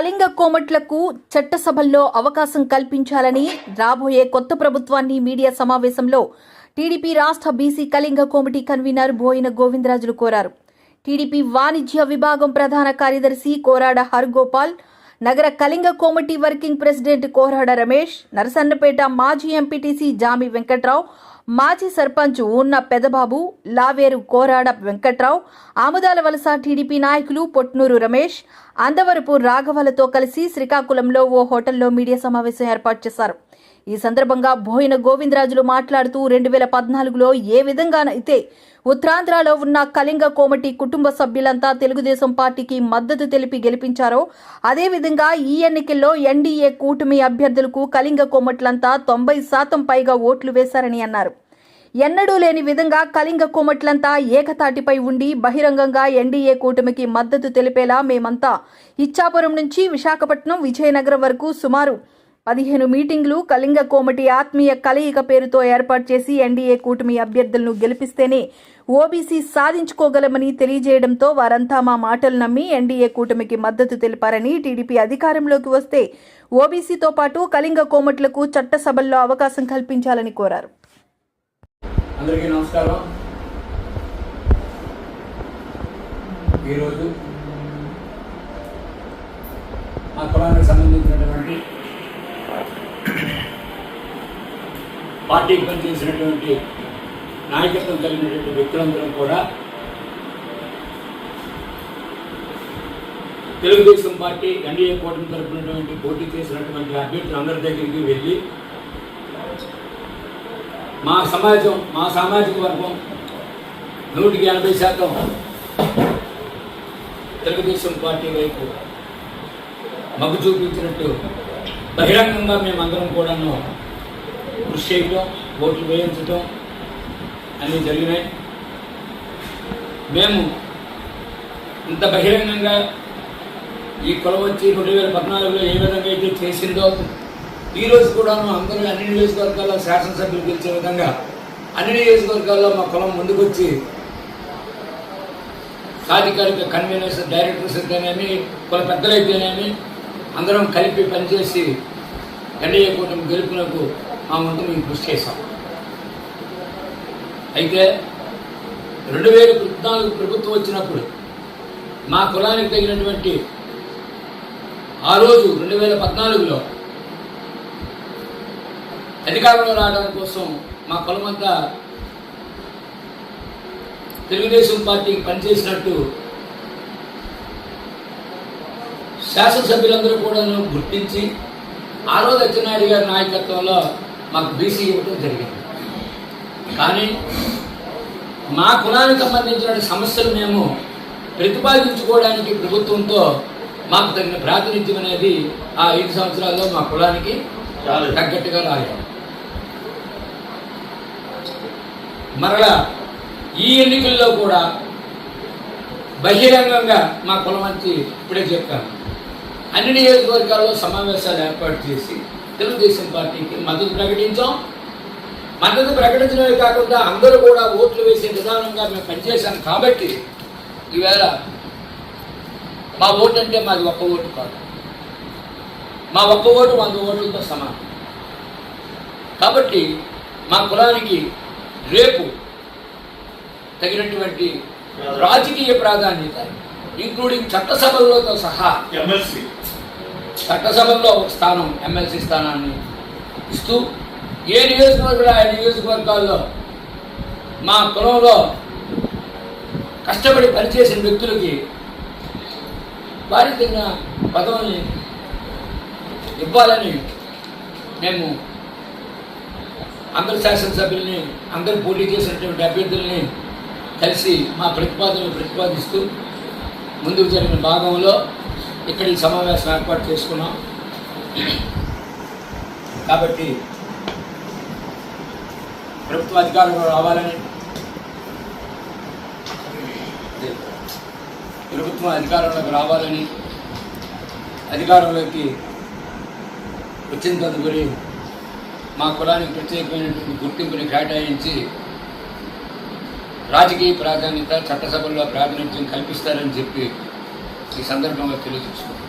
కళింగ కోమట్లకు చట్టసభల్లో అవకాశం కల్పించాలని రాబోయే కొత్త ప్రభుత్వాన్ని మీడియా సమావేశంలో టీడీపీ రాష్ట్ర బీసీ కళింగ కోమిటీ కన్వీనర్ బోయిన గోవిందరాజులు కోరారు. టీడీపీ వాణిజ్య విభాగం ప్రధాన కార్యదర్శి కోరాడ హర్గోపాల్ నగర కళింగ కోమటి వర్కింగ్ ప్రెసిడెంట్ కోరాడ రమేష్ నరసన్నపేట మాజీ ఎంపీటీసీ జామి వెంకట్రావు మాజీ సర్పంచ్ ఉన్న పెదబాబు లావేరు కోరాడ వెంకట్రావు ఆముదాల వలస టీడీపీ నాయకులు పొట్నూరు రమేష్ అందవరపు రాఘవలతో కలిసి శ్రీకాకుళంలో ఓ హోటల్లో మీడియా సమావేశం ఏర్పాటు చేశారు. ఈ సందర్భంగా బోయిన గోవిందరాజులు మాట్లాడుతూ రెండు వేల పద్నాలుగులో ఏ విధంగానైతే ఉత్తరాంధ్రలో ఉన్న కళింగ కోమటి కుటుంబ సభ్యులంతా తెలుగుదేశం పార్టీకి మద్దతు తెలిపి గెలిపించారో అదేవిధంగా ఈ ఎన్నికల్లో ఎన్డీఏ కూటమి అభ్యర్థులకు కళింగ కోమట్లంతా తొంభై శాతం పైగా ఓట్లు వేశారని అన్నారు. ఎన్నడూ లేని విధంగా కళింగ కోమట్లంతా ఏకతాటిపై ఉండి బహిరంగంగా ఎన్డీఏ కూటమికి మద్దతు తెలిపేలా మేమంతా ఇచ్చాపురం నుంచి విశాఖపట్నం విజయనగరం వరకు సుమారు పదిహేను మీటింగ్లు కళింగ కోమటి ఆత్మీయ కలయిక పేరుతో ఏర్పాటు చేసి ఎన్డీఏ కూటమి అభ్యర్థులను గెలిపిస్తేనే ఓబీసీ సాధించుకోగలమని తెలియజేయడంతో వారంతా మా మాటలు నమ్మి ఎన్డీఏ కూటమికి మద్దతు తెలిపారని టీడీపీ అధికారంలోకి వస్తే ఓబీసీతో పాటు కళింగ కోమట్లకు చట్టసభల్లో అవకాశం కల్పించాలని కోరారు. అందరికీ నమస్కారం. ఈరోజు మా కులానికి సంబంధించినటువంటి పార్టీకి పనిచేసినటువంటి నాయకత్వం కలిగినటువంటి వ్యక్తులందరం కూడా తెలుగుదేశం పార్టీ ఎన్డీఏ కూటమి తరపునటువంటి పోటీ చేసినటువంటి అభ్యర్థులందరి దగ్గరికి వెళ్ళి మా సమాజం మా సామాజిక వర్గం నూటికి ఎనభై శాతం తెలుగుదేశం పార్టీ వైపు మగ్గు చూపించినట్టు బహిరంగంగా మేమందరం కూడాను కృషి చేయటం ఓట్లు వేయించటం అన్నీ జరిగినాయి. మేము ఇంత బహిరంగంగా ఈ కొలవ వచ్చి రెండు వేల పద్నాలుగులో ఏ విధంగా అయితే చేసిందో ఈరోజు కూడా అందరూ అన్ని నియోజకవర్గాల్లో శాసనసభ్యులు గెలిచే విధంగా అన్ని నియోజకవర్గాల్లో మా కులం ముందుకొచ్చి సాధికారిక కన్వీనర్స్ డైరెక్టర్స్ అయితేనేమి కుల పెద్దలైతేనేమి అందరం కలిపి పనిచేసి ఎన్డీఏ కూటమి గెలుపునకు ఆ వంతు మేము కృషి చేశాం. అయితే రెండు వేల పద్నాలుగు ప్రభుత్వం వచ్చినప్పుడు మా కులానికి తగినటువంటి ఆ రోజు రెండు వేల పద్నాలుగులో అధికారంలో రావడానికి కోసం మా కులమంతా తెలుగుదేశం పార్టీకి పనిచేసినట్టు శాసనసభ్యులందరూ కూడా గుర్తించి ఆ రోజు అచ్చెన్నాయుడు గారి నాయకత్వంలో మాకు బీసీ ఇవ్వడం జరిగింది. కానీ మా కులానికి సంబంధించిన సమస్యలు మేము ప్రతిపాదించుకోవడానికి ప్రభుత్వంతో మాకు తగిన ప్రాతినిధ్యం అనేది ఆ ఐదు సంవత్సరాల్లో మా కులానికి తగ్గట్టుగా రాలేదు. మరలా ఈ ఎన్నికల్లో కూడా బహిరంగంగా మా కులమంచి ఇప్పుడే చెప్పాను అన్ని నియోజకవర్గాల్లో సమావేశాలు ఏర్పాటు చేసి తెలుగుదేశం పార్టీకి మద్దతు ప్రకటించాం. మద్దతు ప్రకటించడమే కాకుండా అందరూ కూడా ఓట్లు వేసే విధానంగా మేము పనిచేశాం కాబట్టి ఈవేళ మా ఓటు అంటే మాది ఒక్క ఓటు కాదు. మా ఒక్క ఓటు వంద ఓట్లతో సమానం. కాబట్టి మా కులానికి రేపు తగినటువంటి రాజకీయ ప్రాధాన్యత ఇంక్లూడింగ్ చట్టసభలతో సహా ఎమ్మెల్సీ చట్టసభల్లో ఒక స్థానం ఎమ్మెల్సీ స్థానాన్ని ఇస్తూ ఏ నియోజకవర్గంలో ఆ నియోజకవర్గాల్లో మా కులంలో కష్టపడి పనిచేసిన వ్యక్తులకి వారికి తగిన పదవుల్ని ఇవ్వాలని మేము అందరు శాసనసభ్యుల్ని అందరు పోటీ చేసినటువంటి అభ్యర్థుల్ని కలిసి మా ప్రతిపాదనలు ప్రతిపాదిస్తూ ముందుకు జరిగిన భాగంలో ఇక్కడ ఈ సమావేశం ఏర్పాటు చేసుకున్నాం. కాబట్టి ప్రభుత్వ అధికారులు రావాలని ప్రభుత్వం అధికారంలోకి రావాలని అధికారంలోకి వచ్చిన తదుపరి మా కులానికి ప్రత్యేకమైనటువంటి గుర్తింపుని కేటాయించి రాజకీయ ప్రాధాన్యత చట్టసభల్లో ప్రాతినిధ్యం కల్పిస్తారని చెప్పి ఈ సందర్భంగా తెలియజేసుకుంటున్నాను.